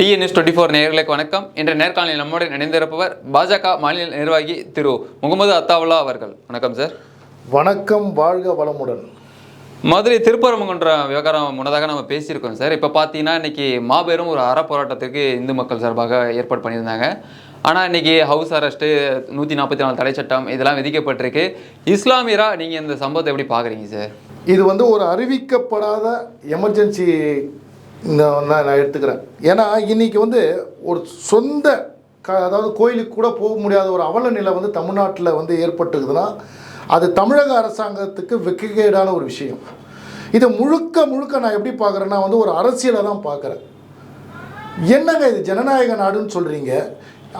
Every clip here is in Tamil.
டிஎன்எஸ் டுவெண்ட்டி ஃபோர் நேயர்களுக்கு வணக்கம். இன்று நேர்காணலில் நம்மோடு இணைந்திருப்பவர் பாஜக மாநில நிர்வாகி திரு முகமது அத்தாவுல்லா அவர்கள். வணக்கம் சார் வணக்கம் வாழ்க வளமுடன். மதுரை திருப்பரங்குன்றம் விவகாரம் முன்னதாக நம்ம பேசியிருக்கோம் சார் இப்போ பார்த்தீங்கன்னா இன்னைக்கு மாபெரும் ஒரு அற போராட்டத்துக்கு இந்து மக்கள் சார்பாக ஏற்பாடு பண்ணியிருந்தாங்க. ஆனால் இன்னைக்கு ஹவுஸ் அரெஸ்ட்டு நூற்றி நாற்பத்தி நாலு தடை சட்டம் இதெல்லாம் விதிக்கப்பட்டிருக்கு. இஸ்லாமியரா நீங்கள் இந்த சம்பவத்தை எப்படி பார்க்குறீங்க சார் இது வந்து ஒரு அறிவிக்கப்படாத எமர்ஜென்சி நான் நான் எடுத்துக்கிறேன். ஏன்னா இன்னைக்கு வந்து ஒரு சொந்த க அதாவது கோயிலுக்கு கூட போக முடியாத ஒரு அவல நிலை வந்து தமிழ்நாட்டில் வந்து ஏற்பட்டுக்குதுன்னா அது தமிழக அரசாங்கத்துக்கு வெக்ககேடான ஒரு விஷயம். இதை முழுக்க முழுக்க நான் எப்படி பார்க்குறேன்னா வந்து ஒரு அரசியலை தான் பார்க்குறேன். என்னங்க இது ஜனநாயக நாடுன்னு சொல்கிறீங்க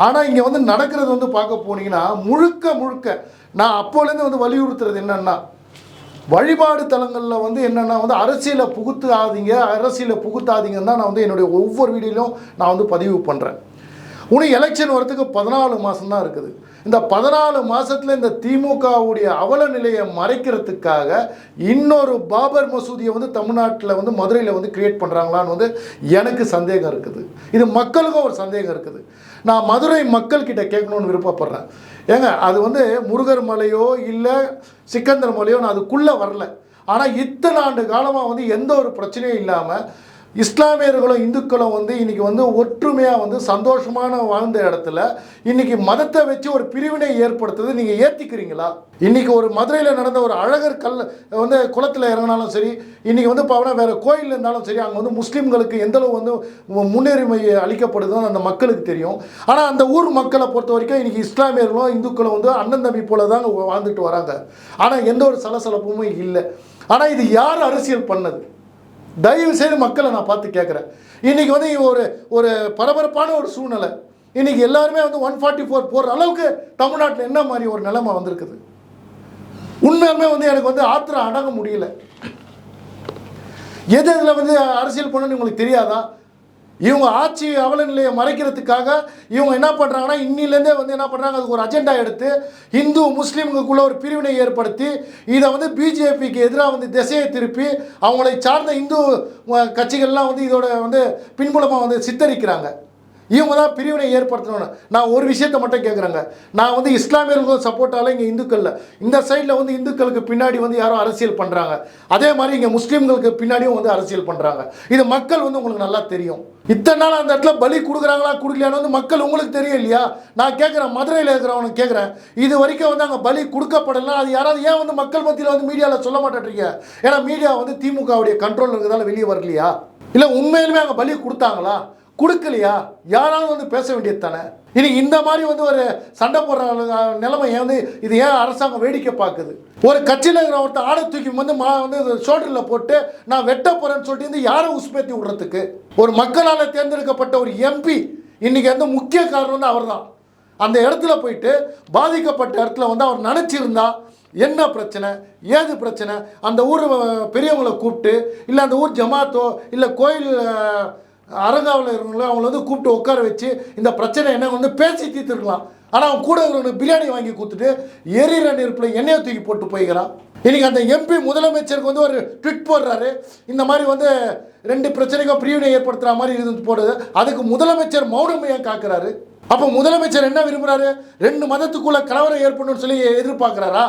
ஆனால் இங்கே வந்து நடக்கிறது வந்து பார்க்க போனீங்கன்னா முழுக்க முழுக்க நான் அப்போலேருந்து வந்து வலியுறுத்துறது என்னென்னா வழிபாடு தலங்களில் வந்து என்னென்னா வந்து அரசியலை புகுத்தாதீங்க அரசியலை புகுத்தாதீங்கன்னு தான் நான் வந்து என்னுடைய ஒவ்வொரு வீடியோலையும் நான் வந்து பதிவு பண்ணுறேன் உனக்கு எலெக்ஷன் வரத்துக்கு பதினாலு மாதம் தான் இருக்குது. இந்த பதினாலு மாதத்தில் இந்த திமுகவுடைய அவல நிலையை மறைக்கிறதுக்காக இன்னொரு பாபர் மசூதியை வந்து தமிழ்நாட்டில் வந்து மதுரையில் வந்து கிரியேட் பண்ணுறாங்களான்னு வந்து எனக்கு சந்தேகம் இருக்குது. இது மக்களுக்கும் ஒரு சந்தேகம் இருக்குது. நான் மதுரை மக்கள்கிட்ட கேட்கணும்னு விருப்பப்படுறேன். ஏங்க அது வந்து முருகர் மலையோ இல்லை சிக்கந்தர் மலையோ நான் அதுக்குள்ளே வரல. ஆனால் இத்தனை ஆண்டு காலமாக வந்து எந்த ஒரு பிரச்சனையும் இல்லாமல் இஸ்லாமியர்களும் இந்துக்களும் வந்து இன்னைக்கு வந்து ஒற்றுமையாக வந்து சந்தோஷமான வாழ்ந்த இடத்துல இன்றைக்கி மதத்தை வச்சு ஒரு பிரிவினை ஏற்படுத்துறது நீங்கள் ஏற்றிக்கிறீங்களா இன்றைக்கி ஒரு மதுரையில் நடந்த ஒரு அழகர் கல் வந்து குளத்தில் இறங்கினாலும் சரி இன்றைக்கி வந்து பாவனா வேறு கோயில் இருந்தாலும் சரி அங்கே வந்து முஸ்லீம்களுக்கு எந்தளவு வந்து முன்னுரிமை அளிக்கப்படுதுன்னு அந்த மக்களுக்கு தெரியும். ஆனால் அந்த ஊர் மக்களை பொறுத்த வரைக்கும் இன்றைக்கி இஸ்லாமியர்களும் இந்துக்களும் வந்து அண்ணன் தம்பி போல தான் வாழ்ந்துட்டு வராங்க. ஆனால் எந்த ஒரு சலசலப்பும் இல்லை. ஆனால் இது யார் அரசியல் பண்ணது? தயவு செய்து மக்களை நான் பார்த்து கேட்குறேன் இன்றைக்கி வந்து ஒரு ஒரு பரபரப்பான ஒரு சூழ்நிலை. இன்றைக்கி எல்லாருமே வந்து ஒன் ஃபார்ட்டி ஃபோர் போடுற அளவுக்கு தமிழ்நாட்டில் என்ன மாதிரி ஒரு நிலைமை வந்திருக்குது? உண்மையுமே வந்து எனக்கு வந்து ஆத்திரம் அடங்க முடியல. எது இதில் வந்து அரசியல் பண்ணணும்னு உங்களுக்கு தெரியாதா? இவங்க ஆட்சி அவல நிலையை மறைக்கிறதுக்காக இவங்க என்ன பண்ணுறாங்கன்னா இன்னிலேருந்தே வந்து என்ன பண்ணுறாங்க அதுக்கு ஒரு அஜெண்டா எடுத்து இந்து முஸ்லீம்களுக்குள்ள ஒரு பிரிவினை ஏற்படுத்தி இதை வந்து பிஜேபிக்கு எதிராக வந்து திசையை திருப்பி அவங்களை சார்ந்த இந்து கட்சிகள்லாம் வந்து இதோட வந்து பின்புலமாக வந்து சித்தரிக்கிறாங்க. இவங்க தான் பிரிவினை ஏற்படுத்தணும் நான் ஒரு விஷயத்தை மட்டும் கேட்குறேங்க நான் வந்து இஸ்லாமியர்களுக்கும் சப்போர்ட்டால இங்கே இந்துக்களில் இந்த சைடில் வந்து இந்துக்களுக்கு பின்னாடி வந்து யாரும் அரசியல் பண்ணுறாங்க அதே மாதிரி இங்கே முஸ்லீம்களுக்கு பின்னாடியும் வந்து அரசியல் பண்ணுறாங்க இது மக்கள் வந்து உங்களுக்கு நல்லா தெரியும். இத்தனை நாள் அந்த இடத்துல பலி கொடுக்குறாங்களா கொடுக்கலையான்னு வந்து மக்கள் உங்களுக்கு தெரியும் இல்லையா? நான் கேட்குறேன் மதுரையில் இருக்கிறவனுக்கு கேட்குறேன் இது வரைக்கும் வந்து அங்கே பலி கொடுக்கப்படலாம் அது யாராவது ஏன் வந்து மக்கள் மத்தியில் வந்து மீடியாவில் சொல்ல மாட்டேன்றீங்க? ஏன்னா மீடியா வந்து திமுகவுடைய கண்ட்ரோல் இருக்கிறதால வெளியே வரலையா? இல்லை உண்மையிலுமே அங்கே பலி கொடுத்தாங்களா? கொடுக்கலையா? யாராலும் வந்து பேச வேண்டியது தானே? இனி இந்த மாதிரி வந்து ஒரு சண்டை போடுற நிலைமை ஏன் வந்து இது ஏன் அரசாங்கம் வேடிக்கை பார்க்குது? ஒரு கட்சியில் இருக்கிற ஒருத்தர் ஆடை தூக்கி வந்து மா வந்து ஷோல்டரில் போட்டு நான் வெட்ட போகிறேன்னு சொல்லிட்டு வந்து யாரை உசுப்பேத்தி விடுறதுக்கு? ஒரு மக்களால் தேர்ந்தெடுக்கப்பட்ட ஒரு எம்பி இன்னைக்கு வந்து முக்கிய காரணம் வந்து அவர்தான். அந்த இடத்துல போயிட்டு பாதிக்கப்பட்ட இடத்துல வந்து அவர் நினச்சிருந்தா என்ன பிரச்சனை? ஏது பிரச்சனை? அந்த ஊர் பெரியவங்களை கூப்பிட்டு இல்லை அந்த ஊர் ஜமாத்தோ இல்லை கோயில் அரங்காவில் இருக்கிறவங்களோ அவங்கள வந்து கூப்பிட்டு உட்கார வச்சு இந்த பிரச்சனை என்ன வந்து பேசி தீர்த்துருக்கலாம். ஆனால் அவன் கூட இருக்கிறவனுக்கு பிரியாணி வாங்கி கொடுத்துட்டு எரியிற நெருப்பில் எண்ணெயை தூக்கி போட்டு போய்க்கிறான். இன்றைக்கி அந்த எம்பி முதலமைச்சருக்கு வந்து ஒரு ட்விட் போடுறாரு. இந்த மாதிரி வந்து ரெண்டு பிரச்சனைக்கும் பிரிவினை ஏற்படுத்துகிற மாதிரி இருந்து போடுது. அதுக்கு முதலமைச்சர் மௌனம் காக்குறாரு? அப்போ முதலமைச்சர் என்ன விரும்புகிறாரு ரெண்டு மதத்துக்குள்ள கலவரம் ஏற்படணும்னு சொல்லி எதிர்பார்க்குறாரா?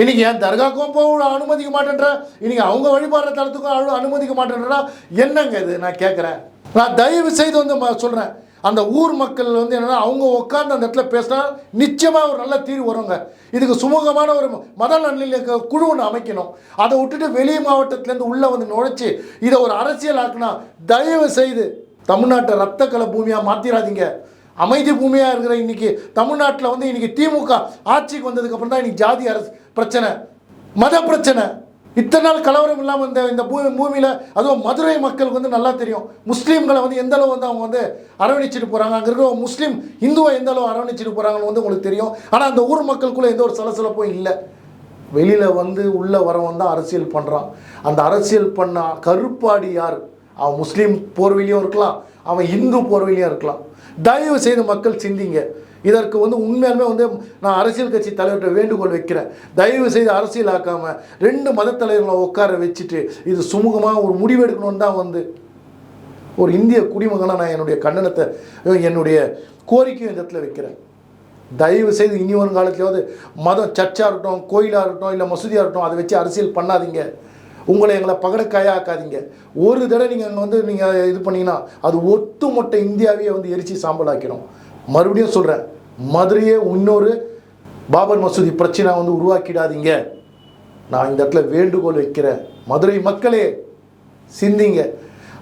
இன்றைக்கி என் தர்காக்கும் போக அனுமதிக்க மாட்டேன்ற இன்றைக்கி அவங்க வழிபாடுற தளத்துக்கும் அனுமதிக்க மாட்டேன்றா என்னங்க இது? நான் கேட்குறேன் நான் தயவு செய்து வந்து ம- அந்த ஊர் மக்கள் வந்து என்னென்னா அவங்க உட்காந்து அந்த இடத்துல பேசினா நிச்சயமாக ஒரு நல்ல தீர்வு வருங்க. இதுக்கு சுமூகமான ஒரு மத நல்லிணக்க குழு ஒன்று அமைக்கணும். அதை விட்டுட்டு வெளி மாவட்டத்துலேருந்து உள்ளே வந்து நுழைச்சி இதை ஒரு அரசியல் ஆக்குனா தயவு செய்து தமிழ்நாட்டை ரத்த பூமியாக மாற்றிடாதீங்க அமைதி பூமியாக இருக்கிற இன்றைக்கி தமிழ்நாட்டில் வந்து இன்றைக்கி திமுக ஆட்சிக்கு வந்ததுக்கப்புறம் தான் இன்றைக்கி ஜாதி அரசு பிரச்சனை. மத பிரச்சனை. இத்தனை நாள் கலவரம் இல்லாமல் இந்த இந்த பூமி பூமியில் அதுவும் மதுரை மக்களுக்கு வந்து நல்லா தெரியும். முஸ்லீம்களை வந்து எந்த அளவு வந்து அவங்க வந்து அரவணைச்சிட்டு போகிறாங்க அங்கே இருக்கிற முஸ்லீம் இந்துவை எந்த அளவு அரவணைச்சிட்டு போகிறாங்கன்னு வந்து உங்களுக்கு தெரியும். ஆனால் அந்த ஊர் மக்களுக்குள்ளே எந்த ஒரு சலசலப்பும் இல்லை. வெளியில் வந்து உள்ளே வரவன் தான் அரசியல் பண்ணுறான் அந்த அரசியல் பண்ண கருப்பாடி யார்? அவன் முஸ்லீம் போர்வையிலையும் இருக்கலாம் அவன் இந்து போர்வையிலையும் இருக்கலாம். தயவு செய்து மக்கள் சிந்திங்க. இதற்கு வந்து உண்மையாலுமே வந்து நான் அரசியல் கட்சி தலைவர்கிட்ட வேண்டுகோள் வைக்கிறேன். தயவு செய்து அரசியல் ரெண்டு மத தலைவர்களை உட்கார வச்சுட்டு இது சுமூகமாக ஒரு முடிவெடுக்கணும்னு தான் வந்து ஒரு இந்திய குடிமகனாக நான் என்னுடைய கண்டனத்தை என்னுடைய கோரிக்கையும் இந்த இடத்துல வைக்கிறேன். தயவு செய்து இனி வரும் காலத்திலாவது மதம் சர்ச்சாக இருக்கட்டும் கோயிலாக இருக்கட்டும் இல்லை மசூதியாக இருக்கட்டும் அதை வச்சு அரசியல் பண்ணாதீங்க. உங்களை எங்களை பகடக்காயாக்காதீங்க. ஒரு தடவை நீங்கள் அங்கே வந்து நீங்கள் இது பண்ணிங்கன்னா அது ஒட்டுமொத்த இந்தியாவையே வந்து எரிச்சு சாம்பலாக்கிடும். மறுபடியும் சொல்கிறேன் மதுரையே இன்னொரு பாபர் மசூதி பிரச்சனை வந்து உருவாக்கிடாதீங்க. நான் இந்த இடத்துல வேண்டுகோள் வைக்கிறேன். மதுரை மக்களே சிந்திங்க.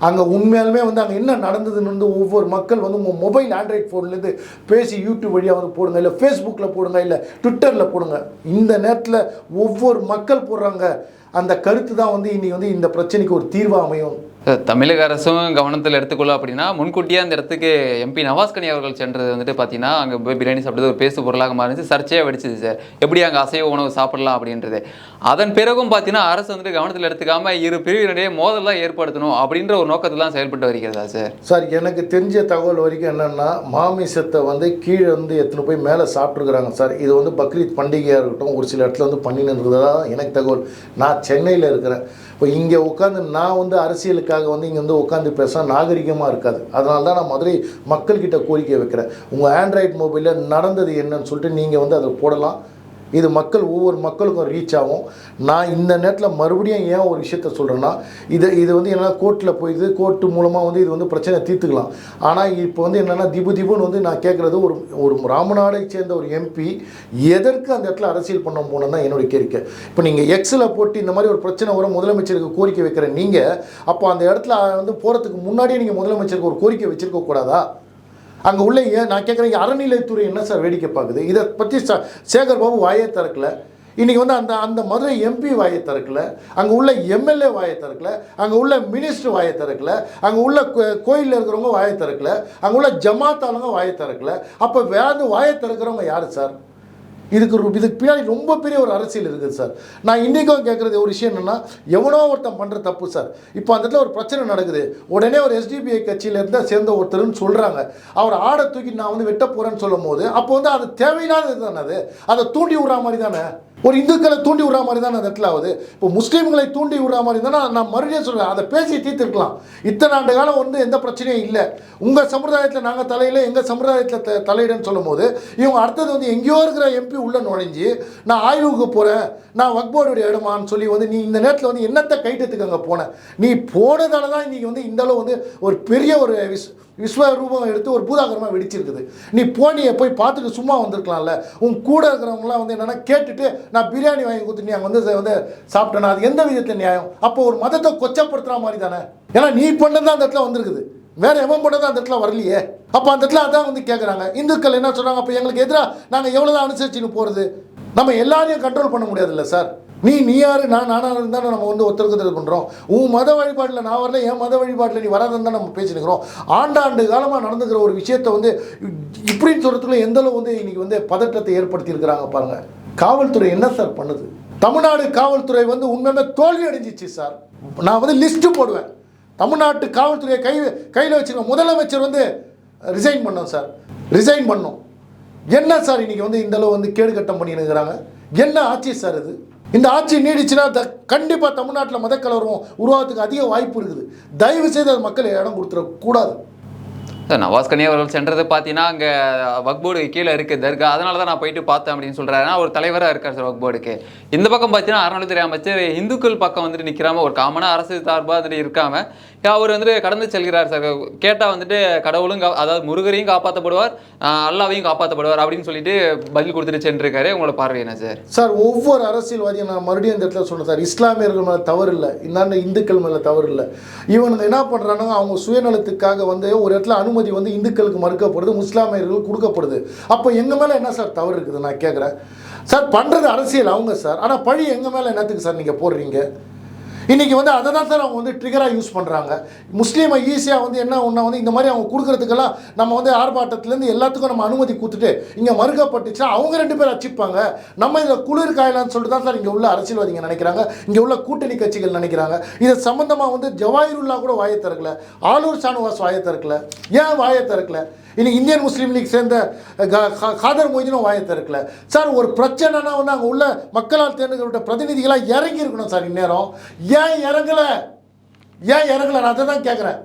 அங்கே உண்மையாலுமே வந்து அங்கே என்ன நடந்ததுன்னு வந்து ஒவ்வொரு மக்கள் வந்து உங்கள் மொபைல் ஆண்ட்ராய்ட் ஃபோன்லேருந்து பேசி யூடியூப் வழியாக வந்து போடுங்க இல்லை ஃபேஸ்புக்கில் போடுங்க இல்லை ட்விட்டரில் போடுங்க. இந்த நேரத்தில் ஒவ்வொரு மக்கள் போடுறாங்க. அந்த கருத்து தான் வந்து இனி வந்து இந்த பிரச்சனைக்கு ஒரு தீர்வாக அமையும். தமிழக அரசும் கவனத்தில் எடுத்துக்கொள்ள அப்படின்னா முன்கூட்டியே அந்த இடத்துக்கு எம்பி நவாஸ்கனி அவர்கள் சென்றது வந்துட்டு பார்த்தீங்கன்னா அங்கே போய் பிரியாணி சாப்பிட்டது ஒரு பேசு பொருளாக மாறிச்சு. சர்ச்சையாக வெடிச்சது சார். எப்படி அங்கே அசைவ உணவு சாப்பிடலாம் அப்படின்றது. அதன் பிறகும் பார்த்தீங்கன்னா அரசு வந்துட்டு கவனத்தில் எடுத்துக்காமல் இரு பிரிவினரையே மோதலாம் ஏற்படுத்தணும் அப்படின்ற ஒரு நோக்கத்தில் தான் செயல்பட்டு வருகிறதா சார்? சார் எனக்கு தெரிஞ்ச தகவல் வரைக்கும் என்னென்னா மாமிசத்தை வந்து கீழே வந்து எத்தனை போய் மேலே சாப்பிட்ருக்குறாங்க சார். இது வந்து பக்ரீத் பண்டிகையாக இருக்கட்டும் ஒரு சில இடத்துல வந்து பண்ணின்னு இருக்கிறதா எனக்கு தகவல். நான் சென்னையில் இருக்கிறேன். இப்போ இங்கே உட்காந்து நான் வந்து அரசியலுக்காக வந்து இங்கே வந்து உட்காந்து பேச நாகரிகமாக இருக்காது. அதனால தான் நான் மதுரை மக்கள்கிட்ட கோரிக்கை வைக்கிறேன். உங்கள் ஆண்ட்ராய்ட் மொபைலில் நடந்தது என்னன்னு சொல்லிட்டு நீங்கள் வந்து அதை போடலாம். இது மக்கள் ஒவ்வொரு மக்களுக்கும் ரீச் ஆகும். நான் இந்த நேரத்தில் மறுபடியும் ஏன் ஒரு விஷயத்த சொல்கிறேன்னா இது இது வந்து என்னென்னா கோர்ட்டில் போயிடுது கோர்ட்டு மூலமாக வந்து இது வந்து பிரச்சனை தீர்த்துக்கலாம். ஆனால் இப்போ வந்து என்னென்னா திபு திபுன்னு வந்து நான் கேட்குறது ஒரு ஒரு ராமநாடை சேர்ந்த ஒரு எம்பி எதற்கு அந்த இடத்துல அரசியல் பண்ண போனோம் தான் என்னுடைய கேட்க இப்போ நீங்கள் எக்ஸில் போட்டு இந்த மாதிரி ஒரு பிரச்சனை வரும் முதலமைச்சருக்கு கோரிக்கை வைக்கிற நீங்கள் அப்போ அந்த இடத்துல வந்து போகிறதுக்கு முன்னாடியே நீங்கள் முதலமைச்சருக்கு ஒரு கோரிக்கை வச்சுருக்க கூடாதா அங்கே உள்ள நான் கேட்குறேன் அறநிலைத்துறை என்ன சார் வேடிக்கை பார்க்குது? இதை பற்றி ச சேகர் பாபு வாயே திறக்கல. இன்றைக்கி வந்து அந்த அந்த மதுரை எம்பி வாயை திறக்கல. அங்கே உள்ள எம்எல்ஏ வாயை திறக்கல. அங்கே உள்ள மினிஸ்டர் வாயை திறக்கல. அங்கே உள்ள கோ- இருக்கிறவங்க வாயை திறக்கல. அங்கே உள்ள ஜமாத்தாளுங்க வாயை திறக்கல. அப்போ வேறு வாயை திறக்கிறவங்க யார் சார்? இதுக்கு இதுக்கு பின்னாடி ரொம்ப பெரிய ஒரு அரசியல் இருக்குது சார். நான் இன்றைக்கும் கேட்குறது ஒரு விஷயம் என்னென்னா எவனோ ஒருத்தன் பண்ணுற தப்பு சார். இப்போ அந்த இடத்துல ஒரு பிரச்சனை நடக்குது. உடனே ஒரு எஸ்டிபிஐ கட்சியிலேருந்து சேர்ந்த ஒருத்தர்னு சொல்கிறாங்க அவர் ஆடை தூக்கி நான் வந்து வெட்ட போகிறேன்னு சொல்லும் போது அப்போ வந்து அது தேவையில்லாதது தானே அது? அதை தூண்டி விடுற மாதிரி தானே? ஒரு இந்துக்களை தூண்டி விடுற மாதிரி தான் அந்த இடத்துல ஆகுது. இப்போ முஸ்லீம்களை தூண்டி விடுற மாதிரி தானே நான் மறுபடியும் சொல்கிறேன் அதை பேசி தீர்த்துருக்கலாம். இத்தனை ஆண்டு காலம் வந்து எந்த பிரச்சனையும் இல்லை. உங்கள் சம்பிரதாயத்தில் நாங்கள் தலையில் எங்கள் சம்பிரதாயத்தில் த தலையிடன்னு சொல்லும் போது இவங்க அடுத்தது வந்து எங்கேயோ இருக்கிற எம்பி உள்ள நுழைஞ்சு நான் ஆய்வுக்கு போகிறேன் நான் வக்போர்டுடைய இடமான்னு சொல்லி வந்து நீ இந்த நேரத்தில் வந்து என்னத்தை கைட்டத்துக்கு அங்கே போனேன் நீ போனதால தான் இன்றைக்கி வந்து இந்த அளவு வந்து ஒரு பெரிய ஒரு விஸ் விஸ்வரூபம் எடுத்து ஒரு பூதாகரமாக வெடிச்சிருக்குது. நீ போனியை போய் பார்த்துட்டு சும்மா வந்திருக்கலாம்ல. உன் கூட இருக்கிறவங்களாம் வந்து என்னென்னா கேட்டுட்டு நான் பிரியாணி வாங்கி கொடுத்து நீ அங்கே வந்து வந்து சாப்பிட்டேன்னா அது எந்த விதத்தில் நியாயம்? அப்போ ஒரு மதத்தை கொச்சப்படுத்துகிற மாதிரி தானே? ஏன்னா நீ பண்ணது அந்த இடத்துல வந்திருக்குது. வேற எவன் பண்ணதும் அந்த இடத்துல வரலையே. அப்போ அந்த இடத்துல அதான் வந்து கேட்குறாங்க இந்துக்கள் என்ன சொல்கிறாங்க அப்போ எங்களுக்கு எதிராக நாங்கள் எவ்வளோ தான் அனுசரிச்சுன்னு போகிறது நம்ம எல்லாரையும் கண்ட்ரோல் பண்ண முடியாதுல்ல சார் நீ நீ யாரு? நான் நானாக இருந்தாலும் நம்ம வந்து ஒருத்தருக்கு இது பண்ணுறோம் உன் மத வழிபாட்டில் நான் வரல என் மத வழிபாட்டில் நீ வராதுன்னு தான் நம்ம பேசினுக்கிறோம். ஆண்டாண்டு காலமாக நடந்துக்கிற ஒரு விஷயத்தை வந்து இப்படின்னு சொல்கிறதுக்குள்ள எந்த அளவு வந்து இன்றைக்கி வந்து பதட்டத்தை ஏற்படுத்தியிருக்கிறாங்க பாருங்கள் காவல்துறை என்ன சார் பண்ணுது? தமிழ்நாடு காவல்துறை வந்து உண்மையுமே தோல்வி அடைஞ்சிச்சு சார். நான் வந்து லிஸ்ட்டு போடுவேன். தமிழ்நாட்டு காவல்துறையை கை கையில் வச்சுருக்க முதலமைச்சர் வந்து ரிசைன் பண்ணோம் சார். ரிசைன் பண்ணோம். என்ன சார் இன்னைக்கு வந்து இந்த அளவு வந்து கேடு கட்டம் என்ன ஆட்சி சார் இது? இந்த ஆட்சி நீடிச்சுன்னா த கண்டிப்பாக தமிழ்நாட்டில் மதக்கலவரம் உருவாகிறதுக்கு அதிக வாய்ப்பு இருக்குது. தயவு செய்து அது மக்கள் இடம் கொடுத்துடக்கூடாது. சார் நவாஸ்கனி அவர்கள் சென்றது பார்த்தீங்கன்னா அங்கே வக்போர்டு கீழே இருக்குது தர்கா. அதனால தான் நான் போயிட்டு பார்த்தேன் அப்படின்னு சொல்கிறாரு ஒரு தலைவராக இருக்கார் சார் வக்போர்டுக்கு. இந்த பக்கம் பார்த்தீங்கன்னா அறநிலைத்துறை அமைச்சர் இந்துக்கள் பக்கம் வந்துட்டு நிற்கிறாம ஒரு காமனாக அரசு சார்பாக வந்துட்டு இருக்காம அவர் வந்துட்டு கடந்து செல்கிறார் சார். கேட்டால் வந்துட்டு கடவுளும் அதாவது முருகரையும் காப்பாற்றப்படுவார் அல்லாவையும் காப்பாற்றப்படுவார் அப்படின்னு சொல்லிட்டு பதில் கொடுத்துட்டு சென்றிருக்காரு. உங்களோட பார்வை என்ன சார்? சார் ஒவ்வொரு அரசியல்வாதியும் நான் மறுபடியும் இந்த இடத்துல சொல்கிறேன் சார். இஸ்லாமியர்கள் மேலே தவறு இல்லை. இந்தாண்ட இந்துக்கள் மேலே தவறு இல்லை. இவனுங்க என்ன பண்ணுறானுங்க அவங்க சுயநலத்துக்காக வந்து ஒரு இடத்துல அனுமதி வந்து இந்துக்களுக்கு மறுக்கப்படுது முஸ்லாமியர்களுக்கு கொடுக்கப்படுது. அப்போ எங்கள் மேலே என்ன சார் தவறு இருக்குது? நான் கேட்குறேன் சார் பண்ணுறது அரசியல் அவங்க சார். ஆனால் பழி எங்கள் மேலே என்னத்துக்கு சார் நீங்கள் போடுறீங்க? இன்றைக்கி வந்து அதை தான் சார் அவங்க வந்து ட்ரிகராக யூஸ் பண்ணுறாங்க முஸ்லீமை ஈஸியாக வந்து என்ன ஒன்றா வந்து இந்த மாதிரி அவங்க கொடுக்குறதுக்கெல்லாம் நம்ம வந்து ஆர்ப்பாட்டத்துலேருந்து எல்லாத்துக்கும் நம்ம அனுமதி கொடுத்துட்டு இங்கே மறுக்கப்பட்டுச்சுன்னா அவங்க ரெண்டு பேர் அச்சிப்பாங்க. நம்ம இதில் குளிர் காயலான்னு சொல்லிட்டு தான் சார் இங்கே உள்ள அரசியல்வாதிங்க நினைக்கிறாங்க. இங்கே உள்ள கூட்டணி கட்சிகள் நினைக்கிறாங்க. இது சம்மந்தமாக வந்து ஜவாஹிருல்லா கூட வாயை திறக்கல. ஆலூர் சானுவாஸ் வாயை திறக்கல. ஏன் வாயை திறக்கல? இன்னைக்கு இந்தியன் முஸ்லீம் லீக் சேர்ந்த கா- கா- காதர் மொய்தீனும் வாயை திறக்கல. சார் ஒரு பிரச்சனைனா வந்து அங்கே உள்ள மக்களால் தேர்ந்தெடுக்கப்பட்ட பிரதிநிதிகளாக இறங்கி இருக்கணும் சார் இந்நேரம். ஏன் இறங்கலை? ஏன் இறங்கலை? நான் அதை தான் கேட்குறேன்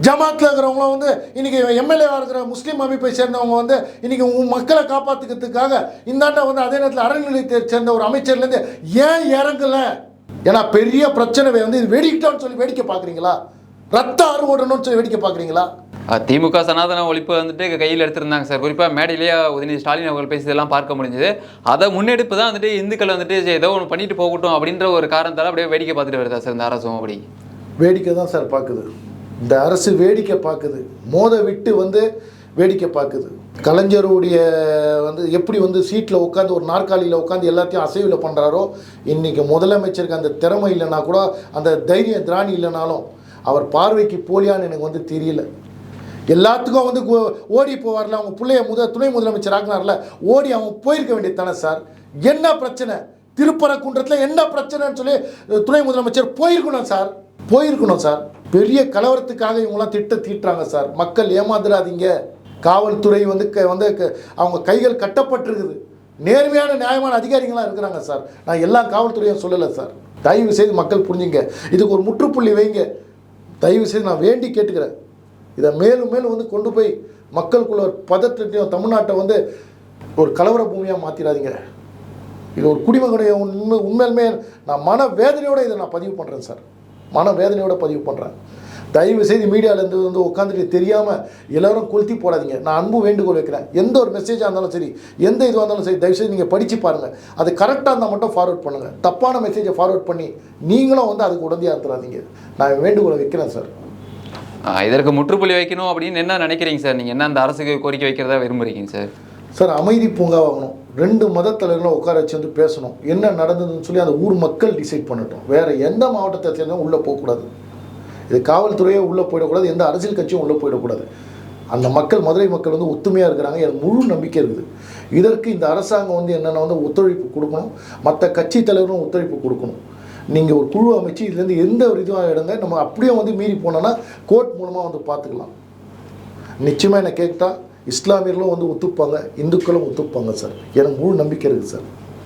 ஜமாத்தில் இருக்கிறவங்களும் வந்து இன்றைக்கி எம்எல்ஏவாக இருக்கிற முஸ்லீம் அமைப்பை சேர்ந்தவங்க வந்து இன்றைக்கி உன் மக்களை காப்பாற்றுக்கிறதுக்காக இந்தாண்ட வந்து அதே நேரத்தில் அறநிலையத்தை சேர்ந்த ஒரு அமைச்சர்லேருந்து ஏன் இறங்கலை? ஏன்னா பெரிய பிரச்சனை வந்து இது வெடிக்கிட்டோன்னு சொல்லி வேடிக்கை பார்க்குறீங்களா? ரத்த அறுவடணும்னு சொல்லி வேடிக்கை பார்க்குறீங்களா? திமுக சனாதன ஒழிப்பு வந்துட்டு கையில் எடுத்திருந்தாங்க சார். குறிப்பாக மேடையிலேயே உதயநிதி ஸ்டாலின் அவர்கள் பேசியதெல்லாம் பார்க்க முடிஞ்சது. அதை முன்னெடுப்பு தான் வந்துட்டு இந்துக்கள் வந்துட்டு ஏதோ ஒன்று பண்ணிட்டு போகட்டும் அப்படின்ற ஒரு காரணத்தால் அப்படியே வேடிக்கை பார்த்துட்டு வருதா சார் இந்த அரசும் அப்படி? வேடிக்கை தான் சார் பார்க்குது. இந்த அரசு வேடிக்கை பார்க்குது. மோத விட்டு வந்து வேடிக்கை பார்க்குது. கலைஞருடைய வந்து எப்படி வந்து சீட்டில் உட்காந்து ஒரு நாற்காலியில் உட்காந்து எல்லாத்தையும் அசைவில் பண்ணுறாரோ இன்றைக்கி முதலமைச்சருக்கு அந்த திறமை இல்லைன்னா கூட அந்த தைரிய திராணி இல்லைனாலும் அவர் பார்வைக்கு போலியான்னு எனக்கு வந்து தெரியல. எல்லாத்துக்கும் வந்து ஓடி போவார்ல. அவங்க பிள்ளைய முத துணை முதலமைச்சர் ஆக்குனார்ல. ஓடி அவங்க போயிருக்க வேண்டியது தானே சார்? என்ன பிரச்சனை? திருப்பரங்குன்றத்தில் என்ன பிரச்சனைன்னு சொல்லி துணை முதலமைச்சர் போயிருக்கணும் சார். போயிருக்கணும் சார். பெரிய கலவரத்துக்காக இவங்களாம் திட்ட தீட்டுறாங்க சார். மக்கள் ஏமாந்துடாதீங்க காவல்துறை வந்து க- வந்து க- அவங்க கைகள் கட்டப்பட்டிருக்குது. நேர்மையான நியாயமான அதிகாரிகளாக இருக்கிறாங்க சார். நான் எல்லா காவல்துறையும் சொல்லலை சார். தயவு செய்து மக்கள் புரிஞ்சுங்க. இதுக்கு ஒரு முற்றுப்புள்ளி வைங்க. தயவு செய்து நான் வேண்டி கேட்டுக்கிறேன். இதை மேலும் மேலும் வந்து கொண்டு போய் மக்களுக்குள்ள ஒரு பதற்றத்தையும் தமிழ்நாட்டை வந்து ஒரு கலவர பூமியாக மாற்றிடாதீங்க இது ஒரு குடிமகனுடைய உண்மை உண்மையிலுமே நான் மன வேதனையோடு இதை நான் பதிவு பண்ணுறேன் சார். மன வேதனையோடு பதிவு பண்ணுறேன் தயவு செய்து மீடியாவிலேருந்து வந்து உட்காந்துட்டு தெரியாமல் எல்லோரும் கொளுத்தி போடாதீங்க. நான் அன்பு வேண்டுகோள் வைக்கிறேன். எந்த ஒரு மெசேஜாக இருந்தாலும் சரி எந்த இதுவாக இருந்தாலும் சரி தயவு செய்து நீங்கள் படித்து பாருங்கள் அது கரெக்டாக இருந்தால் மட்டும் ஃபார்வர்ட் பண்ணுங்கள் தப்பான மெசேஜை ஃபார்வர்ட் பண்ணி நீங்களும் வந்து அதுக்கு உடந்தையாக இருந்துடாதீங்க நான் வேண்டுகோளை வைக்கிறேன் சார். இதற்கு முற்றுப்புள்ளி வைக்கணும் அப்படின்னு என்ன நினைக்கிறீங்க சார்? நீங்கள் என்ன அந்த அரசுக்கு கோரிக்கை வைக்கிறதா விரும்புகிறீங்க சார்? சார் அமைதி பூங்காவாகணும் ரெண்டு மத உட்கார வச்சு வந்து பேசணும். என்ன நடந்ததுன்னு சொல்லி அந்த ஊர் மக்கள் டிசைட் பண்ணட்டும். வேறு எந்த மாவட்டத்தை சேர்ந்தும் உள்ளே போகக்கூடாது. இது காவல்துறையே உள்ளே போயிடக்கூடாது எந்த அரசியல் கட்சியும் உள்ளே போயிடக்கூடாது. அந்த மக்கள் மதுரை மக்கள் வந்து ஒத்துமையாக இருக்கிறாங்க. எனக்கு முழு நம்பிக்கை இருக்குது. இதற்கு இந்த அரசாங்கம் வந்து என்னென்ன வந்து ஒத்துழைப்பு கொடுக்கணும் மற்ற கட்சி தலைவரும் ஒத்துழைப்பு கொடுக்கணும். நீங்கள் ஒரு குழு அமைச்சு இதுலேருந்து எந்த ஒரு இதுவாக எடுங்க நம்ம அப்படியே வந்து மீறி போனோன்னா கோர்ட் மூலமாக வந்து பார்த்துக்கலாம் நிச்சயமாக என்னை கேட்டால் இஸ்லாமியர்களும் வந்து ஒத்துப்பாங்க இந்துக்களும் ஒத்துப்பாங்க சார். எனக்கு முழு நம்பிக்கை இருக்குது சார்.